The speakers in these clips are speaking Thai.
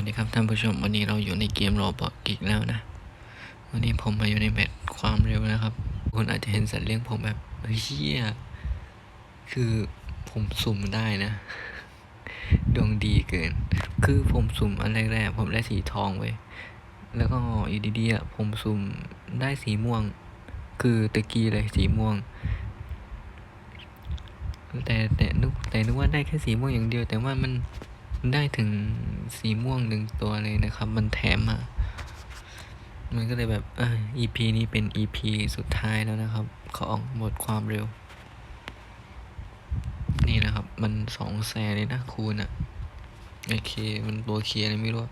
วัสดีครับท่านผู้ชมวันนี้เราอยู่ในเกมโรบอทอีกแล้วนะ วันนี้ผมมาอยู่ในแมตช์ความเร็วนะครับคุณอาจจะเห็นสัตว์เลี้ยงผมแบบเฮียคือผมสุ่มได้นะดวงดีเกิน คือผมสุ่มอันแรกๆผมได้สีทองเว้ยแล้วก็อยู่ดีๆผมสุ่มได้สีม่วง คือตะกี้เลยสีม่วง แต่แต่นึกแต่นึกว่าได้แค่สีม่วงอย่างเดียว แต่ว่ามัน ได้ถึงสีม่วงหนึ่งตัวเลยนะครับ มันแถมมา มันก็เลยแบบเออ EP นี้เป็น EP สุดท้ายแล้วนะครับ ของหมดความเร็ว นี่นะครับ มันสองแสนเลยนะคูณอะโอเค มันตัวเคลียร์อะไรไม่รู้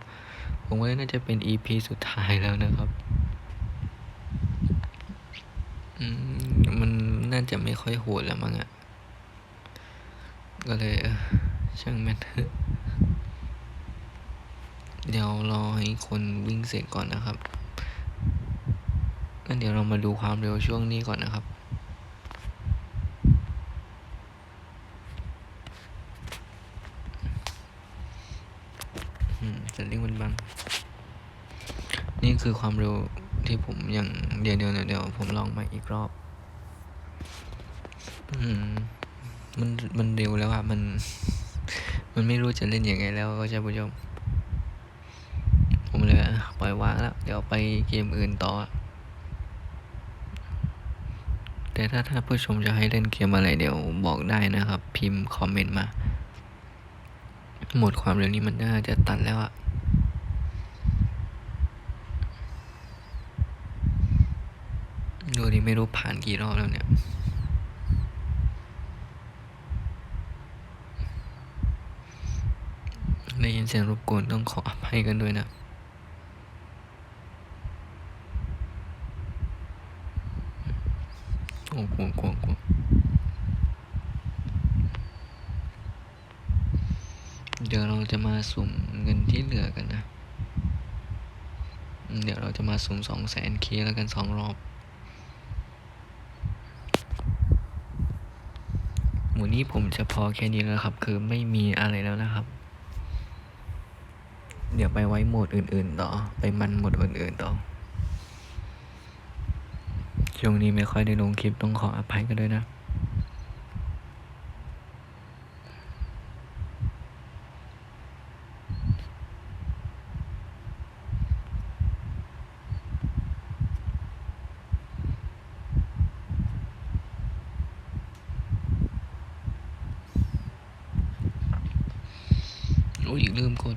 ผมว่าน่าจะเป็น EP สุดท้ายแล้วนะครับมันน่าจะไม่ค่อยโหดแล้วมั้งอะก็เลยช่างแม่นเถอะ เดี๋ยวรอให้คนวิ่งเสร็จก่อนนะครับงั้นเดี๋ยวเรามาดูความเร็วช่วงนี้ก่อนนะครับ อืมจะเรียกมันบัง นี่คือความเร็วที่ผมยังเดี๋ยวเดี๋ยวเดี๋ยวผมลองใหม่อีกรอบ อืม มันมันเร็วแล้วอะมัน มันไม่รู้จะเล่นยังไงแล้วก็จะผู้ชม เลยอะปล่อยวางแล้ว เดี๋ยวไปเกมอื่นต่อ แต่ถ้าถ้าผู้ชมจะให้เล่นเกมอะไรเดี๋ยวบอกได้นะครับ พิมพ์คอมเมนต์มา หมดความเร็วนี้มันน่าจะตัดแล้วอะดูดิไม่รู้ผ่านกี่รอบแล้วเนี่ยได้ยินเสียงรบกวนต้องขออภัยกันด้วยนะ โอ้โหโอ้โหเดี๋ยวเราจะมาสุ่มเงินที่เหลือกันนะ เดี๋ยวเราจะมาสุ่มสองแสนเคแล้วกันสองรอบหมูนี้ผมจะพอแค่นี้แล้วครับ คือไม่มีอะไรแล้วนะครับ เดี๋ยวไปไว้โหมดอื่น ๆ ต่อ ไปมันโหมดอื่น ๆ ต่อ ช่วงนี้ไม่ค่อยได้ลงคลิปต้องขออภัยกันด้วยนะ โอ้ยลืมกด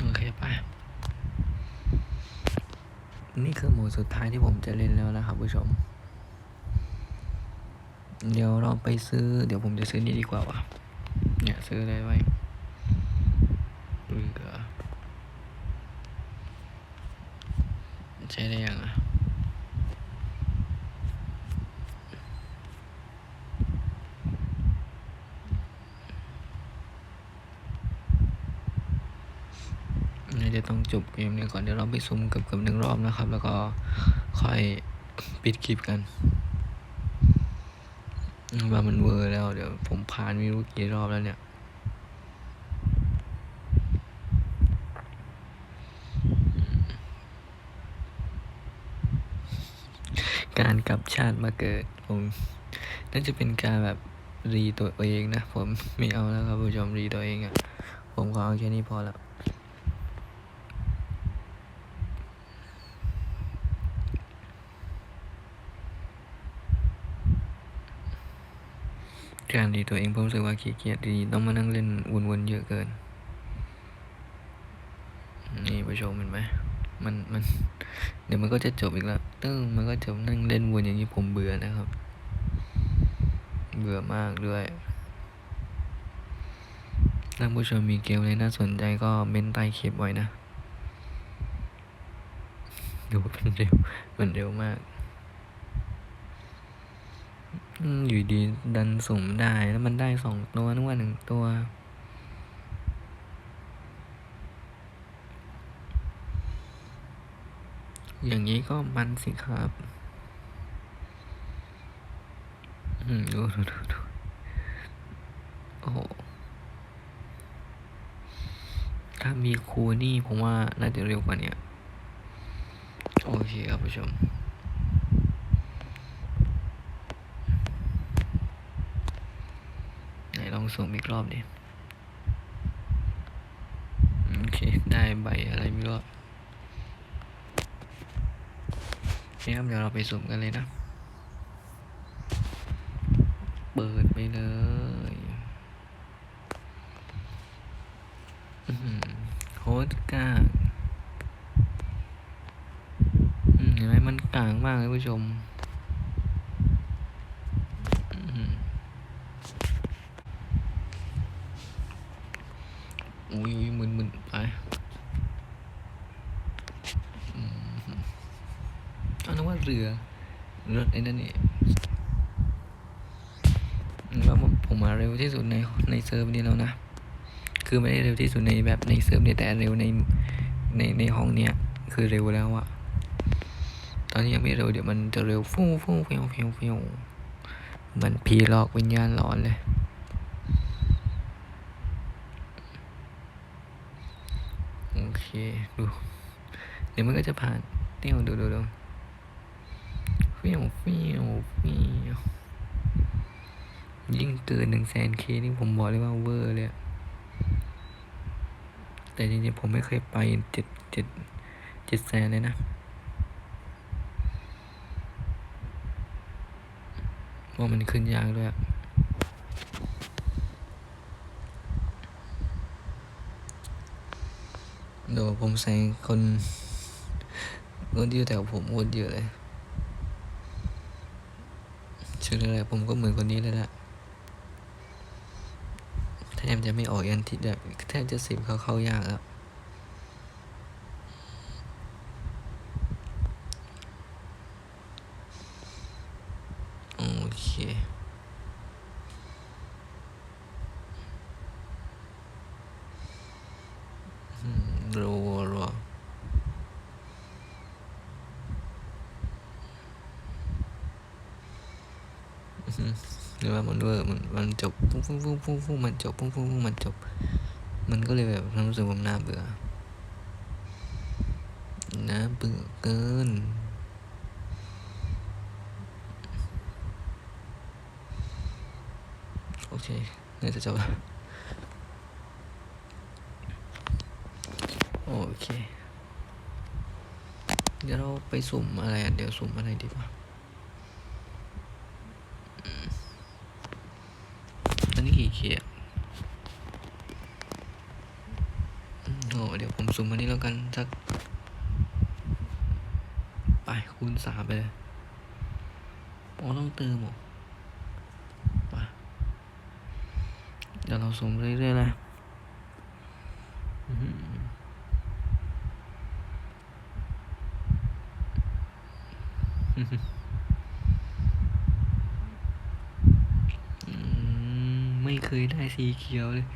โอเคไป นี่คือโห มดสุดท้ายที่ผมจะเล่นแล้วนะครับผู้ชม เดี๋ยวเราไปซื้อ เดี๋ยวผมจะซื้อนี่ดีกว่าวะเนี่ยซื้ออะไรไว้เรือใช้ได้ยังอะ น่าจะต้องจบเกมนี้ก่อนเดี๋ยวเราไปซุ่มเกือบเกือบหนึ่งรอบนะครับ แล้วก็ค่อยปิดคลิปกันว่ามันเวอร์แล้วเดี๋ยวผมผ่านไม่รู้กี่รอบแล้วเนี่ยการกลับชาติมาเกิด ผมน่าจะเป็นการแบบรีตัวเองนะ ผมไม่เอาแล้วครับผู้ชมรีตัวเองอะ่ะ ผมขอเอาแค่นี้พอแล้ว การดีตัวเองผมรู้สึกว่าขี้เกียจดีต้องมานั่งเล่นวนๆเยอะเกิน นี่ผู้ชมเห็นไหมมันมันเดี๋ยวมันก็จะจบอีกแล้วตึ้งมันก็จบนั่งเล่นวนอย่างนี้ผมเบื่อนะครับ เบื่อมากด้วยถ้าผู้ชมมีเกมอะไรน่าสนใจก็เม้นใต้คลิปไว้นะดูมันเร็วมันเร็วมาก อยู่ดีดันสุ่มได้แล้วมันได้สองตัวนึกว่าหนึ่งตัว อย่างนี้ก็มันสิครับ อืม ดูดูดูดูโอ้โหถ้ามีครูนี่ผมว่าน่าจะเร็วกว่านี้โอเคครับผู้ชม ไหนลอง ส่งอีกรอบดิ โอเค ได้ใบอะไรไม่รู้อะนี่ครับเดี๋ยวเราไปสุ่มกันเลยนะ เปิดไปเลยโคตรกลางเห็นไหมมันกลางมากเลยผู้ชมอื้อหือ อุ้ยอุ้ยมึนมึนไปอืมเอานึกว่าเรือรถไอ้นั่นนี่ว่าผมผมมาเร็วที่สุดในในเซิร์ฟนี้แล้วนะ คือไม่ได้เร็วที่สุดในแบบในเซิร์ฟนี่แต่เร็วในในในห้องเนี้ยคือเร็วแล้วอะตอนนี้ยังไม่เร็วเดี๋ยวมันจะเร็วฟู่ฟู่เฟี้ยวเฟี้ยวเฟี้ยวเหมันผีหลอกวิญญาณหลอนเลย โอเค ดู เดี๋ยวมันก็จะผ่านเตี้ยวดูดูดูเฟี้ยวเฟี้ยวเฟี้ยวยิ่งเกินหนึ่งแสนเคนี่ผมบอกเลยว่าเวอร์เลยแต่จริงๆผมไม่เคยไปเจ็ดเจ็ดเจ็ดแสนเลยนะว่ามันขึ้นยากด้วยอะเดี๋ยวผมใส่คนคนที่อยู่แถวผมโคตรเยอะเลยชื่ออะไรผมก็เหมือนคนนี้เลยแหละแทบจะไม่ออกยันทิศแบบแทบจะสิบเขาเข้ายากแล้วโอเคอืมรัวรัวอื้อ หรือว่ามันเวอร์มันมันจบฟุ้งฟุ้งฟุ้งฟุ้งฟุ้งมันจบฟุ้งฟุ้งฟุ้งมันจบ มันก็เลยแบบรู้สึกว่ามันน่าเบื่อน่าเบื่อเกินโอเคน่าจะจบโอเค เดี๋ยวเราไปสุ่มอะไรอะ เดี๋ยวสุ่มอะไรดีกว่าอืมอันนี้กี่เขีย อืม โอ้เดี๋ยวผมสุ่มอันนี้แล้วกันสักไปคูณสามไปเลยอ๋อต้องเติมหรอไปเดี๋ยวเราสุ่มเรื่อยๆนะอื้อหืออืมไม่เค ยได้สีเขียวเลย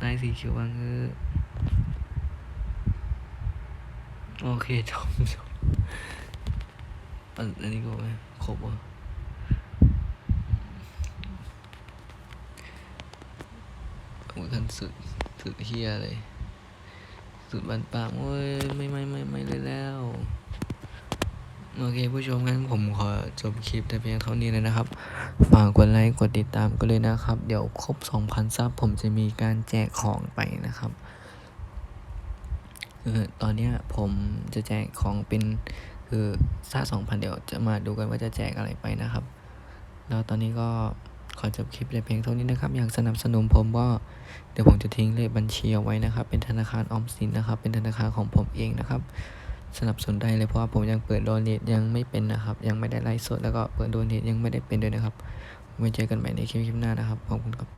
ได้สีเขียวบ้างเออโอเคจบจบอันอันนี้ก็ไม่ครบอะโอ้ยขั้นสุด สุดเฮียเลย สุดบันปากโอ้ย ไม่ไม่ไม่ไม่เลยแล้ว โอเคผู้ชมงั้นผมขอจบคลิปแต่เพียงเท่านี้เลยนะครับ ฝากกดไลค์กดติดตามก็เลยนะครับ เดี๋ยวครบ 2,000 ซับผมจะมีการแจกของไปนะครับเออตอนนี้ผมจะแจกของเป็นคือถ้าสองพันเดี๋ยวจะมาดูกันว่าจะแจกอะไรไปนะครับ แล้วตอนนี้ก็ขอจบคลิปเลยเพียงเท่านี้นะครับ อยากสนับสนุนผมก็เดี๋ยวผมจะทิ้งเลขบัญชีเอาไว้นะครับ เป็นธนาคารออมสินนะครับ เป็นธนาคารของผมเองนะครับ สนับสนุนได้เลยเพราะว่าผมยังเปิดโดเนทยังไม่เป็นนะครับ ยังไม่ได้ไลฟ์สดแล้วก็เปิดโดเนทยังไม่ได้เป็นด้วยนะครับไว้เจอกันใหม่ในคลิปคลิปหน้านะครับขอบคุณครับ